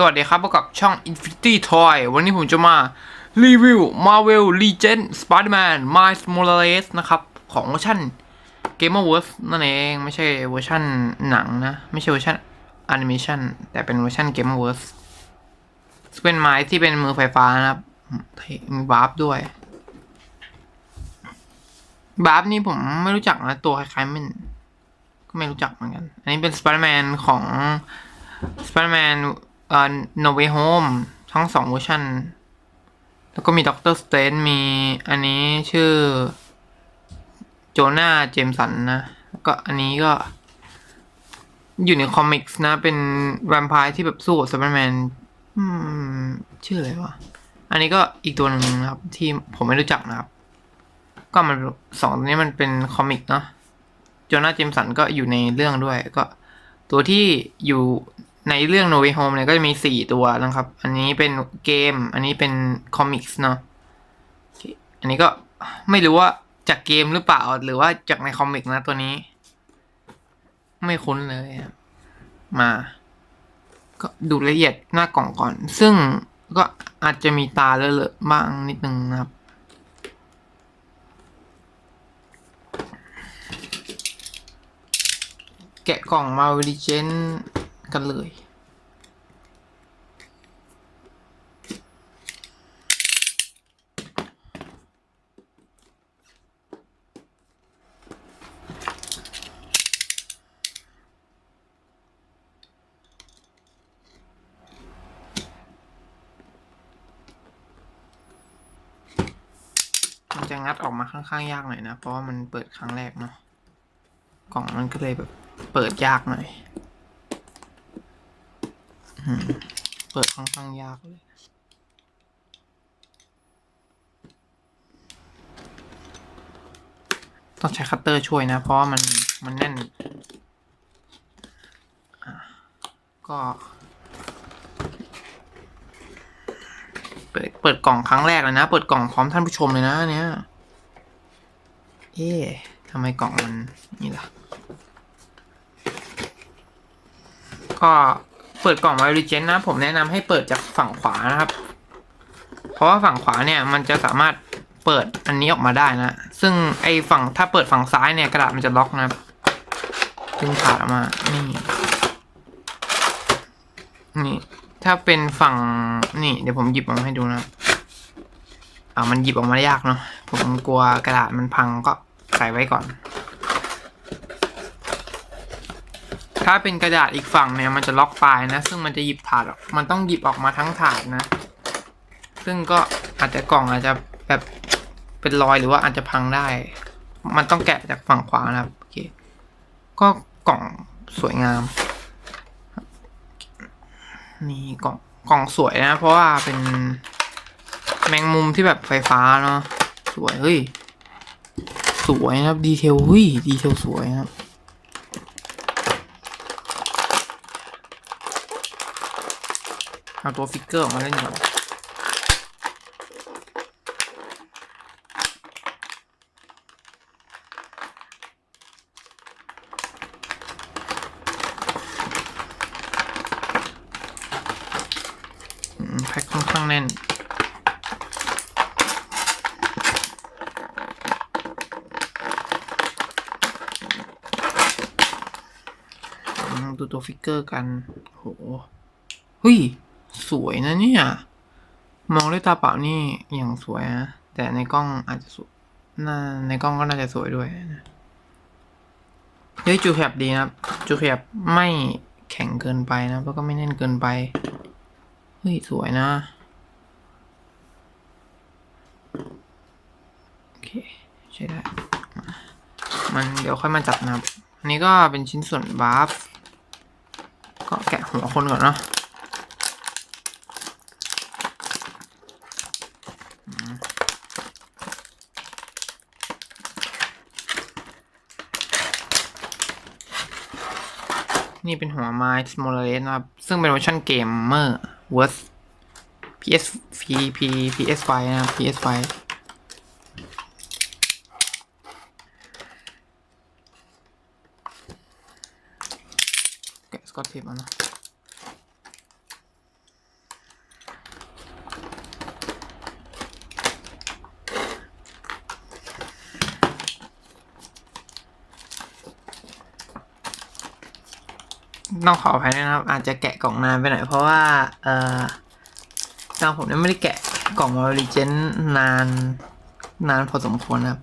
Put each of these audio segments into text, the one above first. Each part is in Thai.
สวัสดีครับพบกับช่อง Infinity Toy วันนี้ผมจะมารีวิว Marvel Legend Spider-Man Miles Morales นะครับ ของเวอร์ชัน Gamerverse นั่นเอง ไม่ใช่เวอร์ชันหนังนะ ไม่ใช่เวอร์ชันแอนิเมชันแต่เป็นเวอร์ชัน Gamerverse เป็นไม้ที่เป็นมือไฟฟ้านะครับมีบาร์ฟด้วย บาร์ฟนี่ผมไม่รู้จักนะ ตัวคล้ายๆมันก็ไม่รู้จักเหมือนกัน อันนี้เป็น Spider-Man ของ Spider-Man เอ่อ No Way Home ทั้งสองเวอร์ชันแล้วก็มีด็อกเตอร์สเตนมีอันนี้ชื่อ โจนาเจมสันนะแล้วก็อันนี้ก็ อยู่ในคอมิกส์นะ เป็นแวมไพร์ที่แบบสู้กับ Spider-Man อืมชื่ออะไรวะ อันนี้ก็อีกตัวหนึ่งนะครับ ที่ผมไม่รู้จักนะครับ ก็มันสองตัวนี้มันเป็นคอมิกเนาะโจนาเจมสันก็อยู่ในเรื่องด้วย ก็ ตัวที่อยู่ ในเรื่อง No Way Home เนี่ยก็จะมีสี่ตัวนะครับ อันนี้เป็นเกม อันนี้เป็นคอมิกส์เนาะอันนี้ก็ไม่รู้ว่าจากเกมหรือเปล่าหรือว่าจากในคอมิกนะตัวนี้ ไม่คุ้นเลยมา ก็ดูละเอียดหน้ากล่องก่อน ซึ่งก็อาจจะมีตาเลอะๆบ้างนิดนึงนะครับแกะกล่องมาวิลิเจน กันเลย มันจะงัดออกมาค่อนข้างยากหน่อยนะ เพราะว่ามันเปิดครั้งแรกเนาะ กล่องมันก็เลยแบบเปิดยากหน่อย เปิดค่อนข้างยากเลยต้องใช้คัตเตอร์ช่วยนะ เพราะมันมันแน่น ก็ เปิดเปิดกล่องครั้งแรกเลยนะ เปิดกล่องพร้อมท่านผู้ชมเลยนะเนี่ย เอ๊ะทำไมกล่องมันนี่ล่ะ ก็ เปิดกล่องไวริเจนนะ ผมแนะนำให้เปิดจากฝั่งขวานะครับ เพราะว่าฝั่งขวาเนี่ยมันจะสามารถเปิดอันนี้ออกมาได้นะ ซึ่งไอฝั่งถ้าเปิดฝั่งซ้ายเนี่ยกระดาษมันจะล็อกนะครับดึงขาดออกมา นี่ นี่ ถ้าเป็นฝั่งนี่ เดี๋ยวผมหยิบออกมาให้ดูนะอ่ามันหยิบออกมายากเนาะ ผมกลัวกระดาษมันพังก็ใส่ไว้ก่อน ถ้าเป็นกระดาษอีกฝั่งเนี่ยมันจะล็อกปลายนะ ซึ่งมันจะหยิบถาดมันต้องหยิบออกมาทั้งถาดนะ ซึ่งก็อาจจะกล่องอาจจะแบบเป็นรอยหรือว่าอาจจะพังได้ มันต้องแกะจากฝั่งขวานะครับโอเคก็กล่องสวยงาม นี่กล่องกล่องสวยนะ เพราะว่าเป็นแมงมุมที่แบบไฟฟ้าเนาะสวยเฮ้ยสวยนะครับดีเทลเฮ้ยดีเทลสวยนะครับ เอาตัวฟิกเกอร์ออกมาเล่นก่อนอืมแพ็คค่อนข้างแน่นดูตัวฟิกเกอร์กัน โหเฮ้ย สวยนะเนี่ย มองด้วยตาเปล่านี่อย่างสวยนะ แต่ในกล้องอาจจะสวยน่าในกล้องก็น่าจะสวยด้วยนะเฮ้ยจูแคบดีนะครับจูแคบไม่แข็งเกินไปนะแล้วก็ไม่แน่นเกินไป เฮ้ย สวยนะโอเคใช้ได้ มันเดี๋ยวค่อยมาจับนะครับ อันนี้ก็เป็นชิ้นส่วนบาร์ฟก็แกะหัวคนก่อนเนาะ นี่เป็นหัวไม้ Morales นะครับ ซึ่งเป็นเวอร์ชันเกมเมอร์ Worth PS P P PS5 นะครับ PS5 แกะสกอตเทปเอานะ ต้องขออภัยนะครับ อาจจะแกะกล่องนานไปหน่อยเพราะว่า เออทางผมเนี่ยไม่ได้แกะกล่องมาริเจนนาน นานพอสมควรนะครับ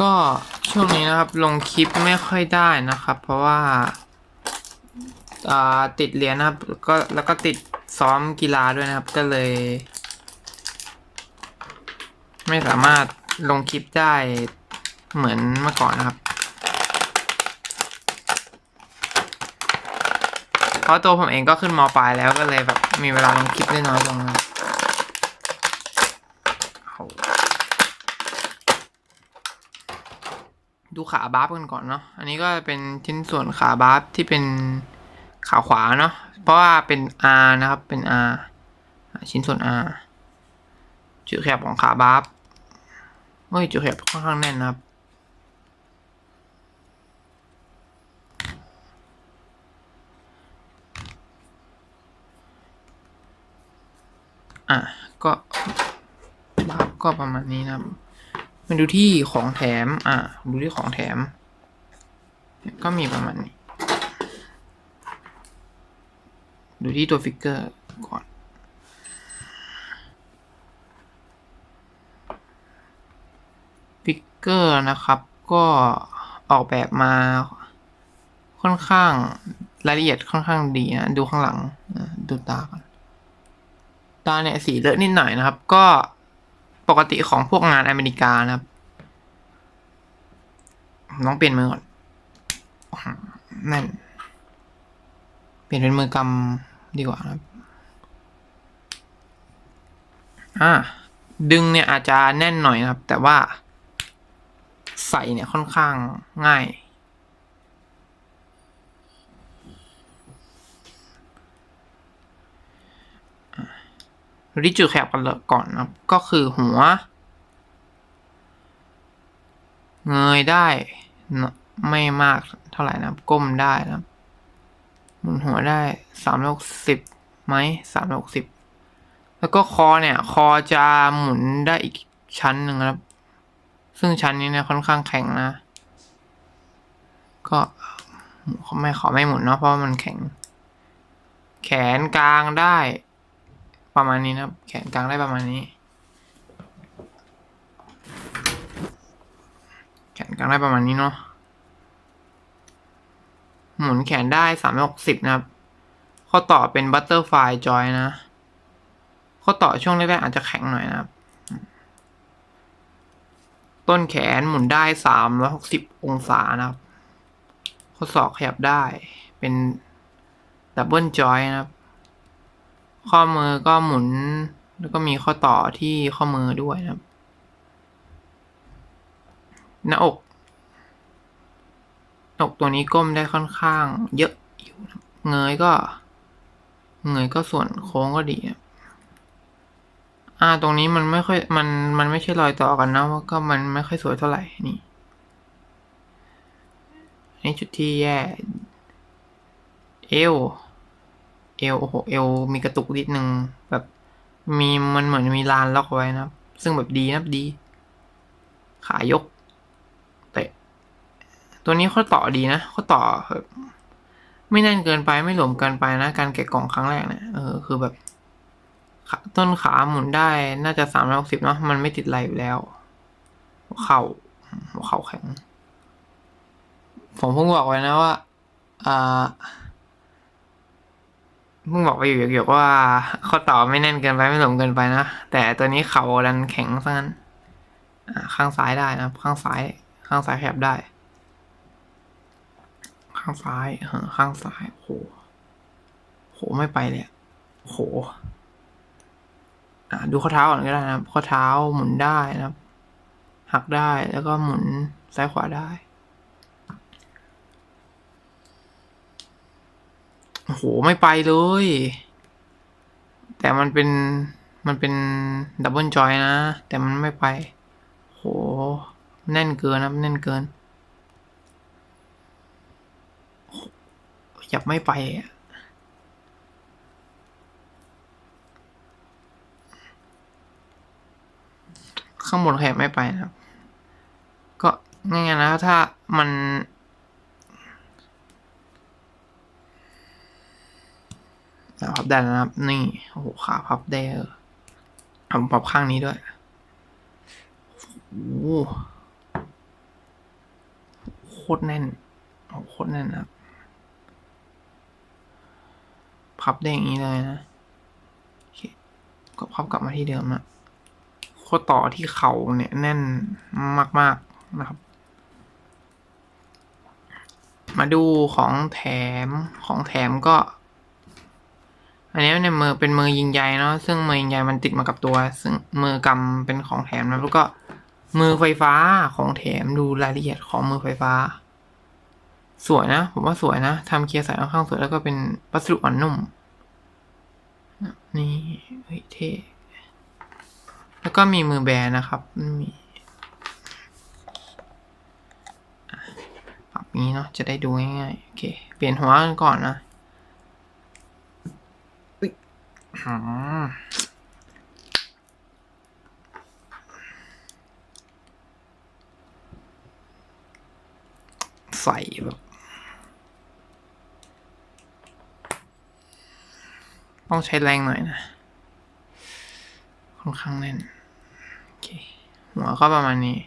ก็ช่วงนี้นะครับลงคลิปไม่ค่อยได้นะครับ เพราะว่าอ่าติดเรียนนะครับก็แล้วก็ติดซ้อมกีฬาด้วยนะครับ ก็เลย ไม่สามารถลงคลิปได้เหมือนเมื่อก่อนนะครับ เพราะตัวผมเองก็ขึ้นมปลายแล้วก็เลยแบบมีเวลาลงคลิปได้น้อยลงนะดูขาบาฟกันก่อนเนาะ อันนี้ก็เป็นชิ้นส่วนขาบาฟที่เป็นขาขวาเนาะ เพราะว่าเป็น R นะครับ เป็น R ชิ้นส่วน R จุดแคบของขาบาฟ เฮ้ยจุดแคบค่อนข้างแน่นนะครับอะก็บาร์ฟก็ประมาณนี้นะครับมาดูที่ของแถม อะ ดูที่ของแถม ก็มีประมาณนี้ ดูที่ตัวฟิกเกอร์ก่อน ฟิก เกอร์นะครับ ก็ออกแบบมาค่อนข้างรายละเอียดค่อนข้างดีนะ ดูข้างหลังดูตาก่อนตาเนี่ยสีเลอะนิดหน่อยนะครับ ก็ปกติของพวกงานอเมริกานะครับต้องเปลี่ยนมือก่อนนั่น เปลี่ยนเป็นมือกำดีกว่าครับ อ่า ดึงเนี่ยอาจจะแน่นหน่อยนะครับ แต่ว่า ใส่เนี่ยค่อนข้างง่ายดูที่จุดแคบกันเลยก่อนนะครับก็คือหัว เงยได้เนอะไม่มากเท่าไหร่นะก้มได้นะหมุนหัวได้สามร้อยหกสิบไหมสามร้อยหกสิบแล้วก็คอเนี่ย คอจะหมุนได้อีกชั้นหนึ่งนะครับ ซึ่งชั้นนี้เนี่ยค่อนข้างแข็งนะ ก็ไม่ขอไม่หมุนเนาะเพราะมันแข็ง แขนกลางได้ ประมาณนี้นะแขนกลางได้ประมาณนี้ แขนกลางได้ประมาณนี้เนาะหมุนแขนได้สามหกสิบนะครับ ข้อต่อเป็นบัตเตอร์ไฟจอยนะ ข้อต่อช่วงแรกๆอาจจะแข็งหน่อยนะครับ ต้นแขนหมุนได้สามร้อยหกสิบองศานะครับข้อศอกขยับได้เป็นดับเบิลจอยนะครับ ข้อมือก็หมุน แล้วก็มีข้อต่อที่ข้อมือด้วยนะครับ หน้าอกหน้าอกตัวนี้ก้มได้ค่อนข้างเยอะอยู่นะเงยก็ เงยก็ส่วนโค้งก็ดีนะ อ่าตรงนี้มันไม่ค่อยมันมันไม่ใช่รอยต่อกันนะว่าก็มันไม่ค่อยสวยเท่าไหร่นี่นี่จุดที่แย่เอวเอวโอ้โหเอวมีกระตุกนิดนึงแบบมีมันเหมือนมีลานล็อกไว้นะซึ่งแบบดีนะดี ขายกเตะตัวนี้ข้อต่อดีนะข้อต่อแบบไม่แน่นเกินไปไม่หลวมเกินไปนะ การแกะกล่องครั้งแรกเนี่ยเออคือแบบ ต้นขาหมุนได้น่าจะสามร้อยหกสิบเนาะมันไม่ติดอะไรอยู่แล้ว เข่าเข่าแข็ง ผมเพิ่งบอกไว้นะว่าอ่าเพิ่งบอกไปอยู่เกี่ยวกับว่าข้อต่อไม่แน่นเกินไปไม่หลวมเกินไปนะ แต่ตัวนี้เข่าดันแข็งซะงั้นข้างซ้ายได้นะข้างซ้าย ข้างซ้ายแคบได้ ข้างซ้ายข้างซ้ายโหโหไม่ไปเลยโห ดูข้อเท้าก่อนก็ได้นะครับ ข้อเท้าหมุนได้นะครับ หักได้แล้วก็หมุนซ้ายขวาได้ โอ้โห ไม่ไปเลย แต่มันเป็น มันเป็นดับเบิลจอยนะ แต่มันไม่ไป โห แน่นเกินนะแน่นเกิน หยับไม่ไปอะ ข้างบนขยับไม่ไปนะครับ ก็ง่ายๆนะถ้ามันพับได้แล้วนะครับ นี่โอ้โหขาพับได้เออผมพับข้างนี้ด้วยโอ้โหโคตรแน่นโอ้โหโคตรแน่นนะครับพับได้อย่างนี้เลยนะ โอเค ก็พับกลับมาที่เดิมนะ ข้อต่อที่เข่าเนี่ยแน่นมาก ๆ นะครับ มาดูของแถมของแถมก็ อันนี้เนี่ยมือเป็นมือยิงใยเนาะซึ่งมือยิงใยมันติดมากับตัว ซึ่งมือกำเป็นของแถมนะแล้วก็มือไฟฟ้าของแถมดูรายละเอียดของมือไฟฟ้า สวยนะ ผมว่าสวยนะทำเคลียร์ใส่ค่อนข้างสวยแล้วก็เป็นวัสดุอ่อนนุ่ม นี่เฮ้ยเท่ แล้วก็มีมือแบนนะครับมีอะปรับนี้เนาะจะได้ดูง่ายๆโอเค เปลี่ยนหัวกันก่อนนะอุ๊ยอืมใส่แบบต้องใช้แรงหน่อยนะ ค่อนข้างแน่นโอ เคหัวก็ประมาณนี้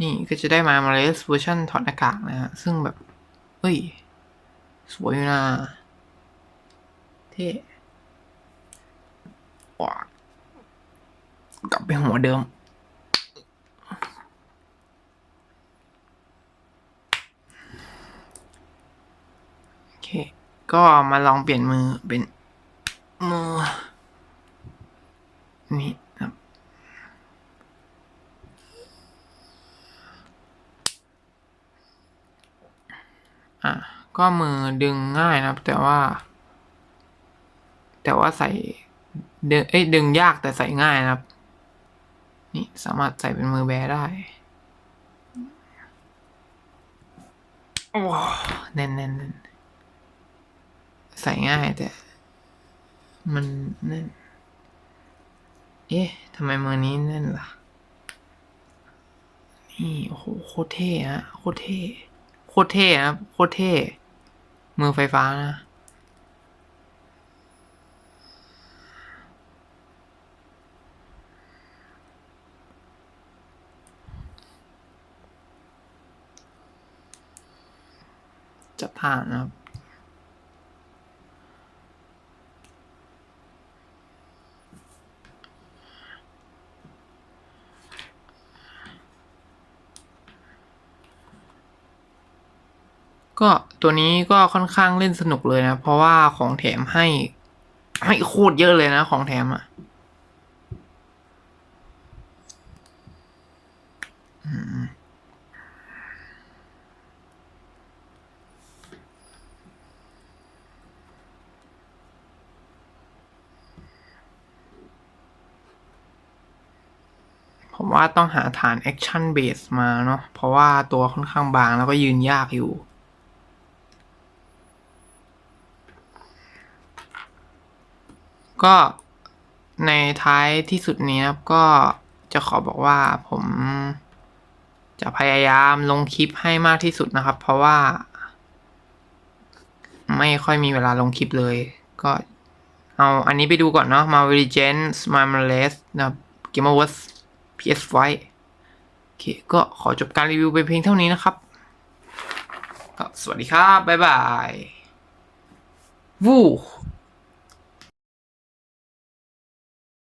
นี่ก็จะได้มามาเลสเวอร์ชันถอดหน้ากากนะฮะ ซึ่งแบบ เฮ้ย สวยอยู่นะเท่ว้ากลับไปหัวเดิมโอเค ก็มาลองเปลี่ยนมือเป็นมือนี่ครับ อะ ก็มือดึงง่ายนะครับ แต่ว่า แต่ว่าใส่ดึงเอ้ยดึงยากแต่ใส่ง่ายนะครับ นี่สามารถใส่เป็นมือแบได้โอ้แน่นแน่นแน่นใส่ง่ายแต่ มันแน่นเอ๊ะทำไมมือนี้แน่นล่ะ นี่โอ้โหโคตรเท่ฮะโคตรเท่โคตรเท่นะครับโคตรเท่ มือไฟฟ้านะจะผ่านนะครับก็ ตัวนี้ก็ค่อนข้างเล่นสนุกเลยนะ เพราะว่าของแถมให้ ให้โคตรเยอะเลยนะของแถมอะ่ะผมว่าต้องหาฐาน Action Base มาเนาะเพราะว่าตัวค่อนข้างบางแล้วก็ยืนยากอยู่ ก็ในท้ายที่สุดนี้ครับก็จะขอบอกว่าผมจะพยายามลงคลิปให้มากที่สุดนะครับ เพราะว่า ไม่ค่อยมีเวลาลงคลิปเลย ก็เอาอันนี้ไปดูก่อนเนาะ Marvel Legends Marvelous นะ Game Awards PS5 โอเคก็ขอจบการรีวิวไปเพียงเท่านี้นะครับก็สวัสดีครับ บ๊ายบาย วู้